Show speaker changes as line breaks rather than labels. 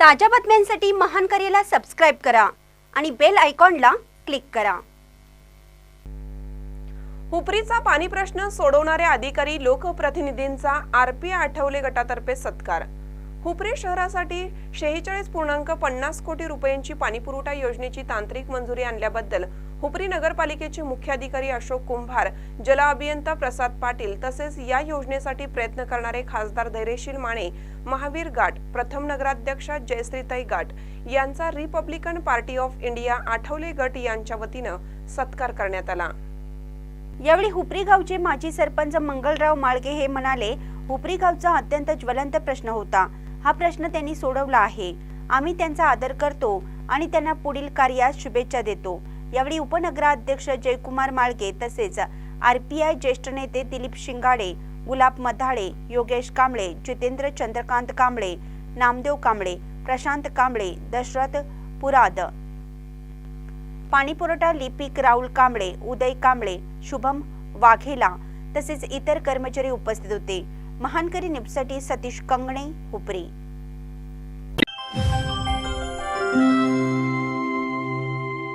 ताज्या बातम्यांसाठी महान करेला सबस्क्राईब करा आणि बेल आयकॉनला क्लिक करा.
हुपरीचा पाणी प्रश्न सोडवणाऱ्या अधिकारी लोकप्रतिनिधींचा आरपी आठवले गटातर्फे सत्कार. हुपरी शहरासाठी शेहेचाळीस पूर्णांक पन्नास कोटी रुपयांची पाणीपुरवठा योजनेची तांत्रिक मंजुरी आणल्याबद्दल हुपरी नगरपालिकेचे मुख्याधिकारी अशोक कुंभार जल अभियंता प्रसाद पाटील तसेच या योजनेसाठी प्रयत्न करणारे खासदार धैर्यशील माने महावीर गाट प्रथम नगराध्यक्षा जयश्रीताई गाट यांचा Republican Party of India Athawale गट यांच्या वतीनं सत्कार करण्यात आला.
यावेळी हुपरी गावचे माजी सरपंच मंगलराव माळगे हे म्हणाले हुपरी गावचा अत्यंत ज्वलंत प्रश्न होता. हा प्रश्न त्यांनी सोडवला आहे. आम्ही त्यांचा आदर करतो आणि त्यांना पुढील कार्यास शुभेच्छा देतो. यावेळी उपनगराध्यक्ष जयकुमार माळगे तसेच आर पी आय ज्येष्ठ नेते दिलीप शिंगाडे गुलाब मधाळे योगेश कांबळे जितेंद्र चंद्रकांत कांबळे नामदेव कांबळे प्रशांत कांबळे दशरथ पुराद. पाणीपुरवठा लिपिक राहुल कांबळे उदय कांबळे शुभम वाघेला तसेच इतर कर्मचारी उपस्थित होते. महानकरी न्यूजसाठी सतीश कंगणे हुपरी